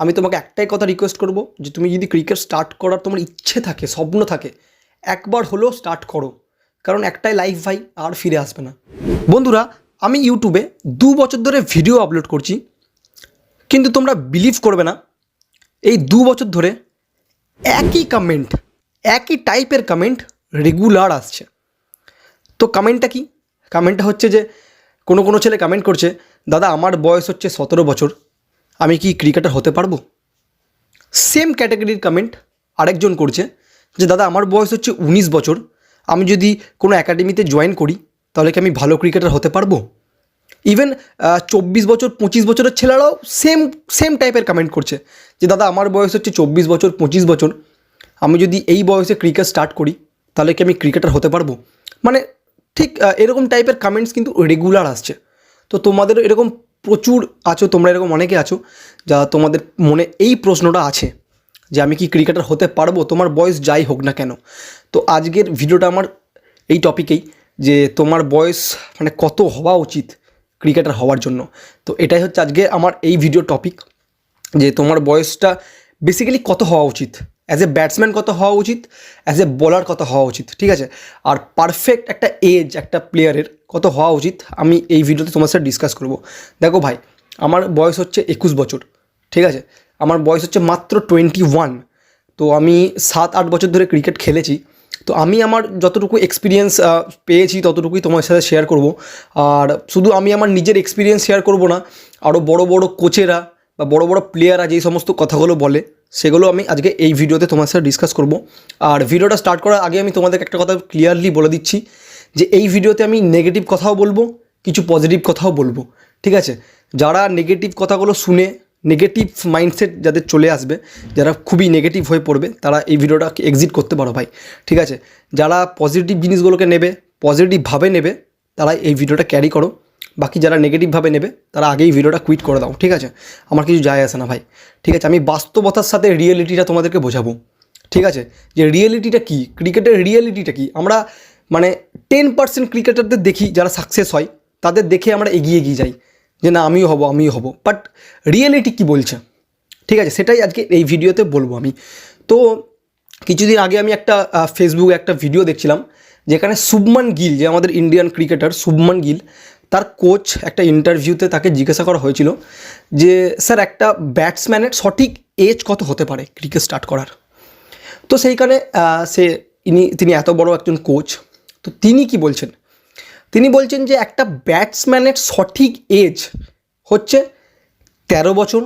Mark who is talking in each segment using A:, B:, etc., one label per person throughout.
A: আমি তোমাকে একটাই কথা রিকোয়েস্ট করব যে তুমি যদি ক্রিকেট স্টার্ট করার তোমার ইচ্ছে থাকে, স্বপ্ন থাকে, একবার হলেও স্টার্ট করো। কারণ একটাই লাইফ ভাই, আর ফিরে আসবে না। বন্ধুরা, আমি ইউটিউবে দু বছর ধরে ভিডিও আপলোড করছি, কিন্তু তোমরা বিলিভ করবে না। এই দু বছর ধরে একই কমেন্ট একই টাইপের কমেন্ট রেগুলার আসছে। তো কমেন্টটা কি? কমেন্টটা হচ্ছে যে কোনো কোনো ছেলে কমেন্ট করছে, দাদা, আমার বয়স হচ্ছে সতেরো বছর। আমি কি ক্রিকেটার হতে পারব? সেম ক্যাটাগরির কমেন্ট আরেকজন করছে যে, দাদা, আমার বয়স হচ্ছে উনিশ বছর। আমি যদি কোনো একাডেমিতে জয়েন করি, তাহলে কি আমি ভালো ক্রিকেটার হতে পারব? ইভেন চব্বিশ বছর, পঁচিশ বছরের ছেলেরাও সেম সেম টাইপের কমেন্ট করছে যে, দাদা, আমার বয়স হচ্ছে চব্বিশ বছর, পঁচিশ বছর। আমি যদি এই বয়সে ক্রিকেট স্টার্ট করি, তাহলে কি আমি ক্রিকেটার হতে পারব? মানে ঠিক এরকম টাইপের কমেন্টস কিন্তু রেগুলার আসছে। তো তোমাদের এরকম প্রচুর আছো, তোমরা এরকম অনেকে আছো যা তোমাদের মনে এই প্রশ্নটা আছে যে আমি কি ক্রিকেটার হতে পারব? তোমার বয়স যাই হোক না কেন। তো আজকের ভিডিওটা আমার এই টপিকেই যে তোমার বয়স মানে কত হওয়া উচিত ক্রিকেটার হওয়ার জন্য। তো এটাই হচ্ছে আজকে আমার এই ভিডিও টপিক যে তোমার বয়সটা বেসিক্যালি কত হওয়া উচিত? অ্যাজ এ ব্যাটসম্যান কত হওয়া উচিত? অ্যাজ এ বোলার কত হওয়া উচিত? ঠিক আছে? আর পারফেক্ট একটা এজ একটা প্লেয়ারের কত হওয়া উচিত, আমি এই ভিডিওতে তোমার সাথে ডিসকাস করব। দেখো ভাই, আমার বয়স হচ্ছে একুশ বছর, ঠিক আছে? আমার বয়স হচ্ছে মাত্র টোয়েন্টি ওয়ান তো আমি সাত, আট বছর ধরে ক্রিকেট খেলেছি। তো আমি আমার যতটুকু এক্সপিরিয়েন্স পেয়েছি ততটুকুই তোমার সাথে শেয়ার করব। আর শুধু আমি আমার নিজের এক্সপিরিয়েন্স শেয়ার করব না আরও বড় বড় কোচেরা বা বড় বড় প্লেয়াররা যেই সমস্ত কথাগুলো বলে, সেগুলো আমি আজকে এই ভিডিওতে তোমার সাথে ডিসকাস করব। আর ভিডিওটা স্টার্ট করার আগে আমি তোমাদেরকে একটা কথা ক্লিয়ারলি বলে দিচ্ছি যে এই ভিডিওতে আমি নেগেটিভ কথাও বলব, কিছু পজিটিভ কথাও বলব, ঠিক আছে? যারা নেগেটিভ কথাগুলো শুনে নেগেটিভ মাইন্ডসেট যাদের চলে আসবে, যারা খুবই নেগেটিভ হয়ে পড়বে, তারা এই ভিডিওটা এক্সিট করতে পারো ভাই, ঠিক আছে? যারা পজিটিভ জিনিসগুলোকে নেবে পজিটিভভাবে নেবে, তারা এই ভিডিওটা ক্যারি করো। বাকি যারা নেগেটিভভাবে নেবে, তারা আগেই ভিডিওটা কুইট করে দাও, ঠিক আছে? আমার কিছু যায় আসে না ভাই, ঠিক আছে? আমি বাস্তবতার সাথে রিয়েলিটিটা তোমাদেরকে বোঝাবো, ঠিক আছে? যে রিয়েলিটিটা কী? ক্রিকেটের রিয়েলিটিটা কী? আমরা মানে টেন পার্সেন্ট ক্রিকেটারদের দেখি যারা সাকসেস হয়, তাদের দেখে আমরা এগিয়ে এগিয়ে যাই, যে না, আমিও হব আমিও হব। বাট রিয়েলিটি কী বলছে? ঠিক আছে, সেটাই আজকে এই ভিডিওতে বলব আমি। তো কিছুদিন আগে আমি একটা ফেসবুকে একটা ভিডিও দেখছিলাম, যেখানে শুভমান গিল, যে আমাদের ইন্ডিয়ান ক্রিকেটার শুভমান গিল, তার কোচ একটা ইন্টারভিউতে তাকে জিজ্ঞাসা করা হয়েছিল যে, স্যার, একটা ব্যাটসম্যানের সঠিক এজ কত হতে পারে ক্রিকেট স্টার্ট করার? তো সেইখানে সে, ইনি, তিনি এত বড় একজন কোচ তো তিনি কি বলছেন? তিনি বলছেন যে একটা ব্যাটসম্যানের সঠিক এজ হচ্ছে তেরো বছর,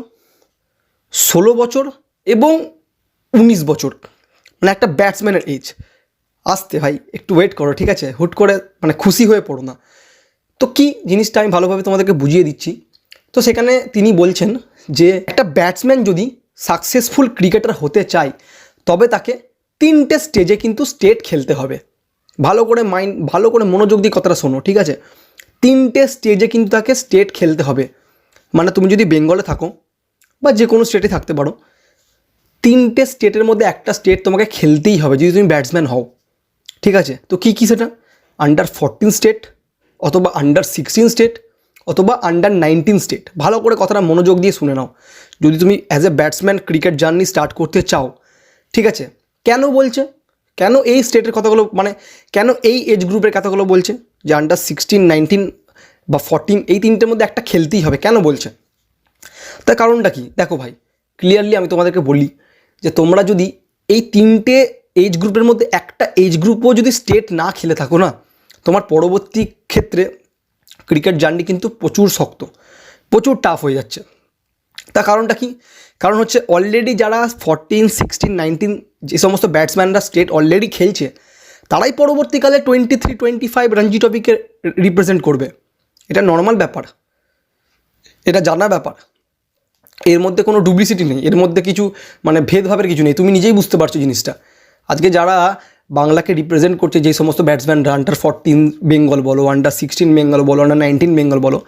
A: ষোলো বছর এবং উনিশ বছর। মানে একটা ব্যাটসম্যানের এজ আসতে ভাই, একটু ওয়েট করো, ঠিক আছে? হুট করে মানে খুশি হয়ে পড়ো না। তো কি জিনিসটা আমি ভালোভাবে তোমাদেরকে বুঝিয়ে দিচ্ছি? তো সেখানে তিনি বলছেন যে একটা ব্যাটসম্যান যদি সাকসেসফুল ক্রিকেটার হতে চায়, তবে তাকে তিনটে স্টেজে কিন্তু স্টেট খেলতে হবে। ভালো করে মাইন্ড ভালো করে মনোযোগ দিয়ে কথাটা শোনো, ঠিক আছে? তিনটে স্টেজে কিন্তু তাকে স্টেট খেলতে হবে। মানে তুমি যদি বেঙ্গলে থাকো বা যে কোনো স্টেটে থাকতে পারো, তিনটে স্টেটের মধ্যে একটা স্টেট তোমাকে খেলতেই হবে, যদি তুমি ব্যাটসম্যান হও। ঠিক আছে? তো কী কী সেটা? আন্ডার ফোরটিন স্টেট অথবা আন্ডার সিক্সটিন স্টেট অথবা আন্ডার নাইনটিন স্টেট ভালো করে কথাটা মনোযোগ দিয়ে শুনে নাও। যদি তুমি as a batsman cricket journey start করতে চাও, ঠিক আছে? কেন বলছে? কেন এই স্টেটের কথাগুলো মানে কেন এই এজ গ্রুপের কথাগুলো বলছে? যে আন্ডার সিক্সটিন নাইনটিন বা ফরটিন এই তিনটের মধ্যে একটা খেলতেই হবে, কেন বলছে? তার কারণটা কি? দেখো ভাই ক্লিয়ারলি আমি তোমাদেরকে বলি যে তোমরা যদি এই তিনটে এজ গ্রুপের মধ্যে একটা এজ গ্রুপও যদি স্টেট না খেলে থাকো না, তোমার পরবর্তী ক্ষেত্রে ক্রিকেট জার্নি কিন্তু প্রচুর শক্ত, প্রচুর টাফ হয়ে যাচ্ছে। তার কারণটা কি? কারণ হচ্ছে অলরেডি যারা ফরটিন সিক্সটিন নাইনটিন যে সমস্ত ব্যাটসম্যানরা স্টেট অলরেডি খেলছে, তারাই পরবর্তীকালে twenty three twenty five Ranji টপিকে রিপ্রেজেন্ট করবে। এটা নর্মাল ব্যাপার। এটা জানা ব্যাপার। এর মধ্যে কোনো ডুপ্লিসিটি নেই। এর মধ্যে কিছু মানে ভেদভাবের কিছু নেই। তুমি নিজেই বুঝতে পারছ জিনিসটা। আজকে যারা বাংলাকে রিপ্রেজেন্ট করছে যে সমস্ত ব্যাটসম্যানরা আন্ডার ফরটিন বেঙ্গল বলো আন্ডার সিক্সটিন বেঙ্গল বলো আন্ডার নাইনটিন বেঙ্গল বলো,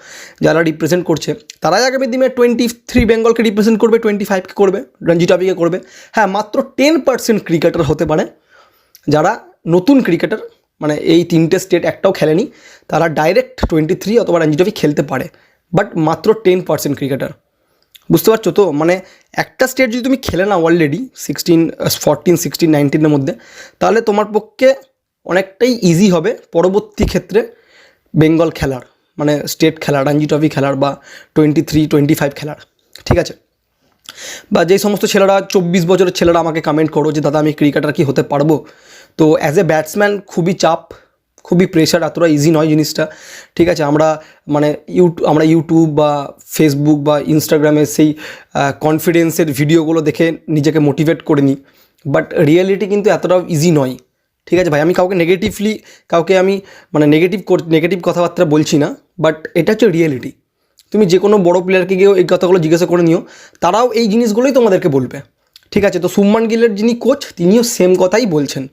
A: যারা রিপ্রেজেন্ট করছে, তারাই আগামী দিনে টোয়েন্টি থ্রি বেঙ্গলকে রিপ্রেজেন্ট করবে টোয়েন্টি ফাইভকে করবে রঞ্জি টপিকে করবে। হ্যাঁ মাত্র টেন পার্সেন্ট ক্রিকেটার হতে পারে। যারা নতুন ক্রিকেটার মানে এই তিনটে স্টেট একটাও খেলেনি, তারা ডাইরেক্ট টোয়েন্টি থ্রি অথবা রঞ্জি ট্রফি খেলতে পারে বাট মাত্র টেন পার্সেন্ট ক্রিকেটার বুঝতে পারছ তো? মানে একটা স্টেট যদি তুমি খেলে না অলরেডি সিক্সটিন ফোরটিন সিক্সটিন নাইনটিনের মধ্যে, তাহলে তোমার পক্ষে অনেকটাই ইজি হবে পরবর্তী ক্ষেত্রে বেঙ্গল খেলার মানে স্টেট খেলার রঞ্জি ট্রফি খেলার বা টোয়েন্টি থ্রি টোয়েন্টি ফাইভ খেলার, ঠিক আছে? বা যেই সমস্ত ছেলেরা চব্বিশ বছরের ছেলেরা আমাকে কমেন্ট করো যে, দাদা, আমি ক্রিকেটার কি হতে পারব? তো অ্যাজ এ ব্যাটসম্যান খুবই চাপ খুবই প্রেশার এতটা ইজি নয় জিনিসটা। ঠিক আছে, আমরা মানে ইউটিউব আমরা ইউটিউব বা ফেসবুক বা ইনস্টাগ্রামে সেই কনফিডেন্সের ভিডিওগুলো দেখে নিজেকে মোটিভেট করে নিই। বাট রিয়েলিটি কিন্তু এতটাও ইজি নয়। ঠিক আছে ভাই, আমি কাউকে নেগেটিভলি কাউকে আমি মানে নেগেটিভ নেগেটিভ কথাবার্তা বলছি না বাট এটা হচ্ছে রিয়েলিটি তুমি যে কোনো বড় প্লেয়ারকে গিয়েও এই কথাগুলো জিজ্ঞাসা করে নিও, তারাও এই জিনিসগুলোই তোমাদেরকে বলবে। ঠিক আছে, তো সুম্মান গিলের যিনি কোচ তিনিও সেম কথাই বলছেন।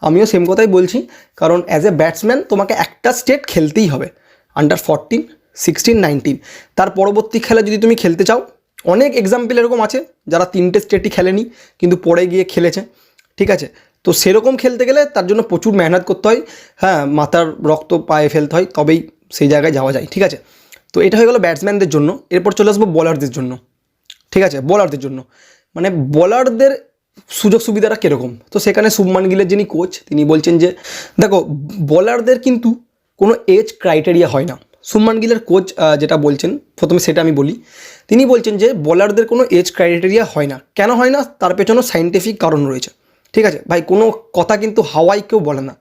A: আমিও সেম কথাই বলছি। কারণ অ্যাজ এ ব্যাটসম্যান তোমাকে একটা স্টেট খেলতেই হবে। আন্ডার ফরটিন সিক্সটিন নাইনটিন তার পরবর্তী খেলা যদি তুমি খেলতে চাও, অনেক এক্সাম্পল এরকম আছে, যারা তিনটে স্টেটই খেলেনি, কিন্তু পরে গিয়ে খেলেছে। ঠিক আছে? তো সেরকম খেলতে গেলে তার জন্য প্রচুর মেহনত করতে হয়। হ্যাঁ মাথার রক্ত পায়ে ফেলতে হয়, তবেই সেই জায়গায় যাওয়া যায়। ঠিক আছে? তো এটা হয়ে গেলো ব্যাটসম্যানদের জন্য। এরপর চলে আসব বলারদের জন্য। ঠিক আছে? বলারদের জন্য। মানে বলারদের সুযোগ সুবিধাটা কীরকম? তো সেখানে শুভমান গিলের যিনি কোচ তিনি বলছেন যে, দেখো বলারদের কিন্তু কোনো এজ ক্রাইটেরিয়া হয় না। শুভমান গিলের কোচ যেটা বলছেন, প্রথমে সেটা আমি বলি। তিনি বলছেন যে বলারদের কোনো এজ ক্রাইটেরিয়া হয় না। কেন হয় না? তার পেছনেও সাইন্টিফিক কারণ রয়েছে। ঠিক আছে? ভাই, কোনো কথা কিন্তু হাওয়াই কেউ বলে না।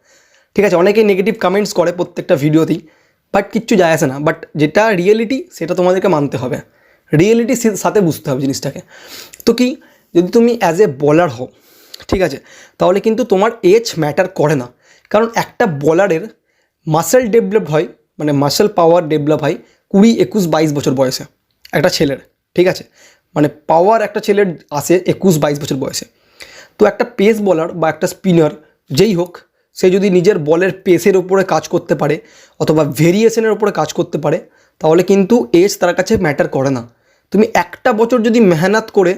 A: ঠিক আছে? অনেকেই নেগেটিভ কমেন্টস করে প্রত্যেকটা ভিডিওতেই বাট কিচ্ছু যায় আসে না। বাট যেটা রিয়েলিটি সেটা তোমাদেরকে মানতে হবে। রিয়েলিটির সাথে বুঝতে হবে জিনিসটাকে। তো কি যদি তুমি অ্যাজ এ বলার হও, ঠিক আছে, তাহলে কিন্তু তোমার এজ ম্যাটার করে না। কারণ একটা বলারের মাসেল ডেভেলপ হয় মানে মাসেল পাওয়ার ডেভেলপ হয় কুড়ি, একুশ, বাইশ বছর বয়সে একটা ছেলের, ঠিক আছে? মানে পাওয়ার একটা ছেলের আসে একুশ, বাইশ বছর বয়সে। তো একটা পেস বলার বা একটা স্পিনার যেই হোক, সে যদি নিজের বলের পেসের ওপরে কাজ করতে পারে অথবা ভেরিয়েশনের ওপরে কাজ করতে পারে, তাহলে কিন্তু এজ তার কাছে ম্যাটার করে না। তুমি একটা বছর যদি মেহনত করে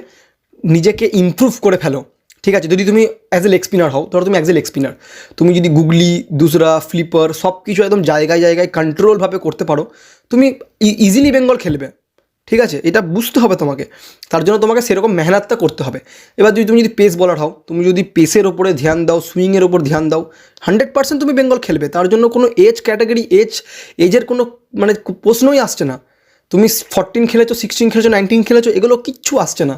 A: নিজেকে ইমপ্রুভ করে ফেলো। ঠিক আছে? যদি তুমি অ্যাজ এ লেগ স্পিনার হও, ধরো তুমি অ্যাজ এ লেগ স্পিনার তুমি যদি গুগলি, দুসরা ফ্লিপার সব কিছু একদম জায়গায় জায়গায় কন্ট্রোলভাবে করতে পারো, তুমি ইজিলি বেঙ্গল খেলবে। ঠিক আছে? এটা বুঝতে হবে তোমাকে। তার জন্য তোমাকে সেরকম মেহনতটা করতে হবে। এবার যদি তুমি যদি পেস বলার হও, তুমি যদি পেসের ওপরে ধ্যান দাও সুইংয়ের ওপর ধ্যান দাও হান্ড্রেড পার্সেন্ট তুমি বেঙ্গল খেলবে। তার জন্য কোনো এজ ক্যাটাগরি এজ এজের কোনো মানে প্রশ্নই আসছে না। তুমি ফরটিন খেলেছো সিক্সটিন খেলেছো নাইনটিন খেলেছো, এগুলো কিচ্ছু আসছে না।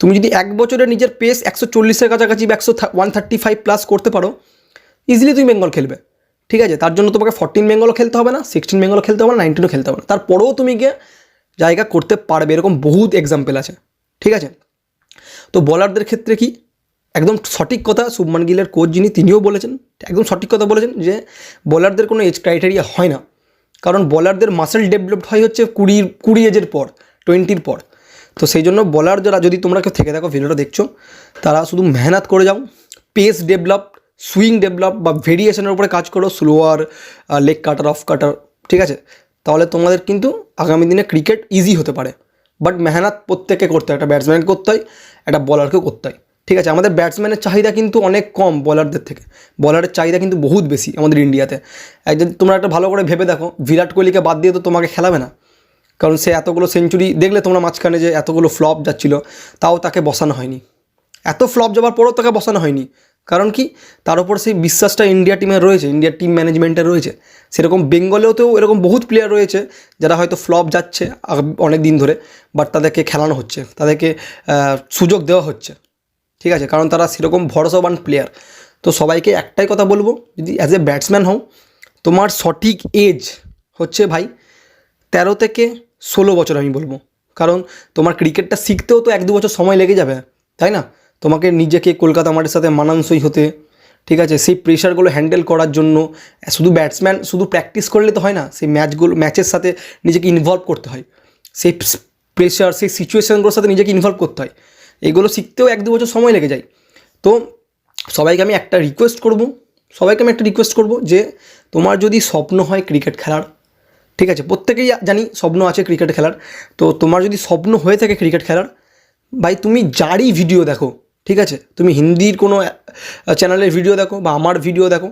A: তুমি যদি এক বছরে নিজের পেস একশো চল্লিশের কাছাকাছি বা একশো ওয়ান থার্টি ফাইভ প্লাস করতে পারো ইজিলি তুমি বেঙ্গল খেলবে। ঠিক আছে? তার জন্য তোমাকে ফর্টিন বেঙ্গলও খেলতে হবে না সিক্সটিন বেঙ্গলও খেলতে হবে না নাইনটিনও খেলতে হবে না। তারপরেও তুমি গিয়ে জায়গা করতে পারবে, এরকম বহুত এক্সাম্পল আছে। ঠিক আছে? তো বলারদের ক্ষেত্রে কি? একদম সঠিক কথা শুভমান গিলের কোচ যিনি, তিনিও বলেছেন, একদম সঠিক কথা বলেছেন যে বলারদের কোনো এজ ক্রাইটেরিয়া হয় না। কারণ বলারদের মাসেল ডেভেলপড হয় হচ্ছে কুড়ির কুড়ি এজের পর টোয়েন্টির পর। তো সেই জন্য বলার যারা, যদি তোমরা কেউ থেকে থাকো, ভিডিওটা দেখছ, তারা শুধু মেহনত করে যাও পেস ডেভেলপ সুইং ডেভেলপ বা ভেরিয়েশনের উপরে কাজ করো slower leg cutter off cutter ঠিক আছে? তাহলে তোমাদের কিন্তু আগামী দিনে ক্রিকেট ইজি হতে পারে। বাট মেহনত প্রত্যেককে করতে হয়, একটা ব্যাটসম্যানকে করতে হয়, একটা বলারকেও করতে হয়। ঠিক আছে? আমাদের ব্যাটসম্যানের চাহিদা কিন্তু অনেক কম বলারদের থেকে। বলারের চাহিদা কিন্তু বহুত বেশি আমাদের ইন্ডিয়াতে একজন, তোমরা একটা ভালো করে ভেবে দেখো, বিরাট কোহলিকে বাদ দিয়ে তো তোমাকে খেলাবে না। কারণ সে এতগুলো সেঞ্চুরি দেখলে তোমরা মাঝখানে যে এতগুলো ফ্লপ যাচ্ছিল, তাও তাকে বসানো হয়নি। এত ফ্লপ যাওয়ার পরেও তাকে বসানো হয়নি। কারণ কি? তার উপর সেই বিশ্বাসটা ইন্ডিয়া টিমে রয়েছে ইন্ডিয়ার টিম ম্যানেজমেন্টে রয়েছে। সেরকম বেঙ্গলেও তো এরকম বহুত প্লেয়ার রয়েছে, যারা হয়তো ফ্লপ যাচ্ছে অনেক দিন ধরে বাট তাদেরকে খেলানো হচ্ছে, তাদেরকে সুযোগ দেওয়া হচ্ছে। ঠিক আছে? কারণ তারা সেরকম ভরসাবান প্লেয়ার তো সবাইকে একটাই কথা বলব, যদি অ্যাজ এ ব্যাটসম্যান হও, তোমার সঠিক এজ হচ্ছে ভাই তেরো থেকে ষোলো বছর আমি বলব। কারণ তোমার ক্রিকেটটা শিখতেও তো এক দু বছর সময় লেগে যাবে, তাই না? তোমাকে নিজেকে কলকাতা মাঠের সাথে মানানসই হতে, ঠিক আছে? সেই প্রেশারগুলো হ্যান্ডেল করার জন্য, শুধু ব্যাটসম্যান শুধু প্র্যাকটিস করলে তো হয় না, সেই ম্যাচগুলো ম্যাচের সাথে নিজেকে ইনভলভ করতে হয়। সেই প্রেশার সেই সিচুয়েশানগুলোর সাথে নিজেকে ইনভলভ করতে হয়। এগুলো শিখতেও এক দু বছর সময় লেগে যায়। তো সবাইকে আমি একটা রিকোয়েস্ট করব, সবাইকে আমি একটা রিকোয়েস্ট করব যে তোমার যদি স্বপ্ন হয় ক্রিকেট খেলার ঠিক আছে, প্রত্যেকেই জানি স্বপ্ন আছে ক্রিকেট খেলার। তো তোমার যদি স্বপ্ন হয়ে থাকে ক্রিকেট খেলার, ভাই তুমি যারই ভিডিও দেখো, ঠিক আছে? তুমি হিন্দির কোনো চ্যানেলের ভিডিও দেখো বা আমার ভিডিও দেখো,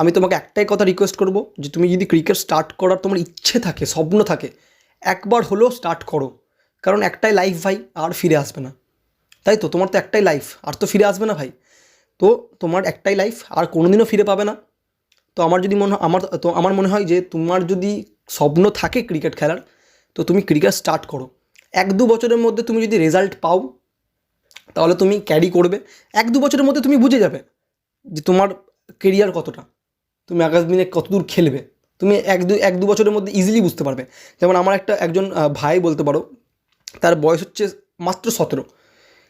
A: আমি তোমাকে একটাই কথা রিকোয়েস্ট করব যে তুমি যদি ক্রিকেট স্টার্ট করার তোমার ইচ্ছে থাকে, স্বপ্ন থাকে, একবার হলেও স্টার্ট করো। কারণ একটাই লাইফ ভাই, আর ফিরে আসবে না। তাই তো? তোমার তো একটাই লাইফ আর তো ফিরে আসবে না ভাই। তো তোমার একটাই লাইফ আর কোনোদিনও ফিরে পাবে না। তো আমার যদি মনে হয়, আমার, তো আমার মনে হয় যে তোমার যদি স্বপ্ন থাকে ক্রিকেট খেলার, তো তুমি ক্রিকেট স্টার্ট করো। এক দু বছরের মধ্যে তুমি যদি রেজাল্ট পাও, তাহলে তুমি ক্যারি করবে। এক দু বছরের মধ্যে তুমি বুঝে যাবে যে তোমার কেরিয়ার কতটা। তুমি আগামী দিনে কতদূর খেলবে। তুমি এক দু এক দু বছরের মধ্যে ইজিলি বুঝতে পারবে। যেমন আমার একটা একজন ভাই বলতে পারো, তার বয়স হচ্ছে মাত্র সতেরো।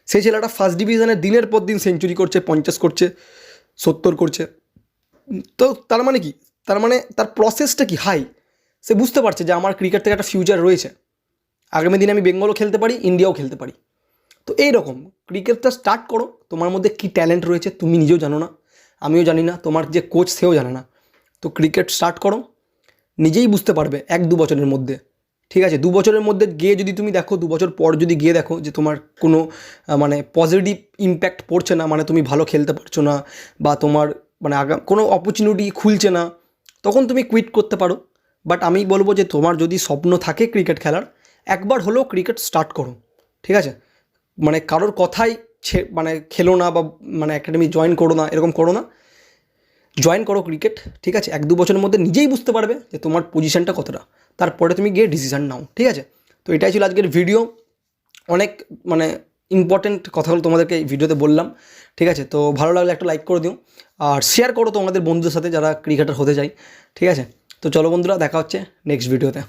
A: সেই ছেলেটা ফার্স্ট ডিভিশনে দিনের পর দিন সেঞ্চুরি করছে, পঞ্চাশ করছে, সত্তর করছে। তো তার মানে কি? তার মানে তার প্রসেসটা কি? হাই সে বুঝতে পারছে যে আমার ক্রিকেট থেকে একটা ফিউচার রয়েছে। আগামী দিনে আমি বেঙ্গলও খেলতে পারি ইন্ডিয়াও খেলতে পারি। তো এই রকম ক্রিকেটটা স্টার্ট করো। তোমার মধ্যে কী ট্যালেন্ট রয়েছে তুমি নিজেও জানো না। আমিও জানি না, তোমার যে কোচ সেও জানে না। তো ক্রিকেট স্টার্ট করো। নিজেই বুঝতে পারবে এক দু বছরের মধ্যে। ঠিক আছে? দু বছরের মধ্যে গিয়ে যদি তুমি দেখো, দু বছর পর যদি গিয়ে দেখো যে তোমার কোনো মানে পজিটিভ ইম্প্যাক্ট পড়ছে না মানে তুমি ভালো খেলতে পারছ না বা তোমার মানে আগাম কোনো অপরচুনিটি খুলছে না, তখন তুমি কুইট করতে পারো। বাট আমি বলব যে তোমার যদি স্বপ্ন থাকে ক্রিকেট খেলার, একবার হলেও ক্রিকেট স্টার্ট করো। ঠিক আছে? মানে কারোর কথাই মানে খেলো না বা মানে একাডেমি জয়েন করো না, এরকম করো না। জয়েন করো ক্রিকেট ঠিক আছে? এক দু বছরের মধ্যে নিজেই বুঝতে পারবে যে তোমার পজিশানটা কতটা। তারপরে তুমি গিয়ে ডিসিশান নাও, ঠিক আছে? তো এটাই ছিল আজকের ভিডিও অনেক মানে ইম্পর্টেন্ট কথাগুলো তোমাদেরকে এই ভিডিওতে বললাম, ঠিক আছে? তো ভালো লাগলে একটা লাইক করে দিও। আর শেয়ার করো তোমাদের বন্ধুদের সাথে যারা ক্রিকেটার হতে চায়, ঠিক আছে? তো চলো বন্ধুরা দেখা হচ্ছে নেক্সট ভিডিওতে